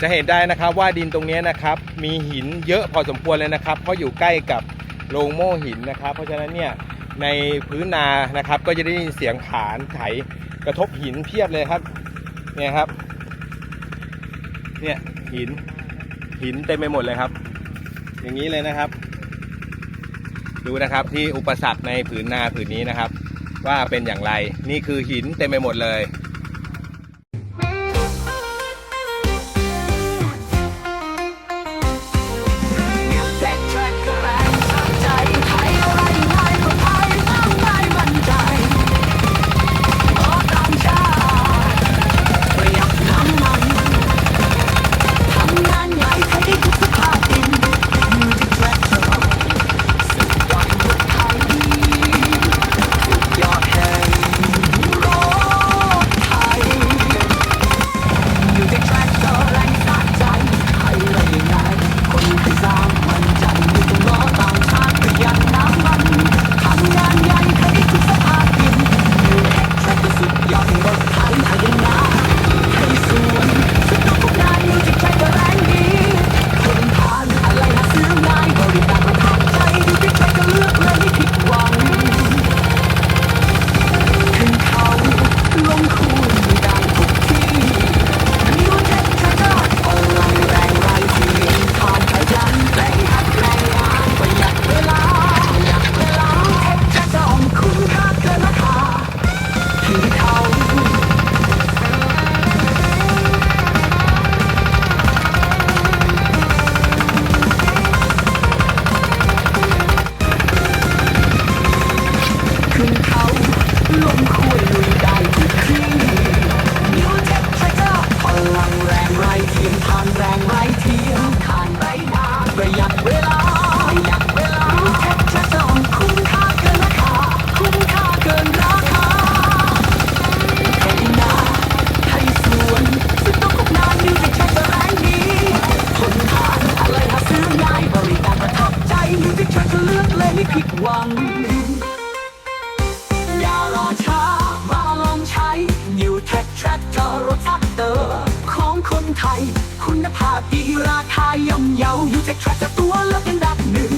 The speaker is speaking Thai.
จะเห็นได้นะครับว่าดินตรงนี้นะครับมีหินเยอะพอสมควรเลยนะครับ เพราะอยู่ใกล้กับโรงโม่หินนะครับ เพราะฉะนั้นเนี่ยในพื้นนานะครับ ก็จะได้ยินเสียงขานไถกระทบหินเพียบเลยครับเนี่ยครับเนี่ยหินหินเต็มไปหมดเลยครับ อย่างนี้เลยนะครับ ดูนะครับที่อุปสรรคในผืนนาผืนนี้นะครับ ว่าเป็นอย่างไรนี่คือหินเต็มไปหมดเลย อย่ารอช้ามาลองใช้ New Tech Tractor รถแท็กเตอร์ของคนไทย คุณภาพดีราคาย่อมเยา New Tech Tractor ตัวเลือกอันดับหนึ่ง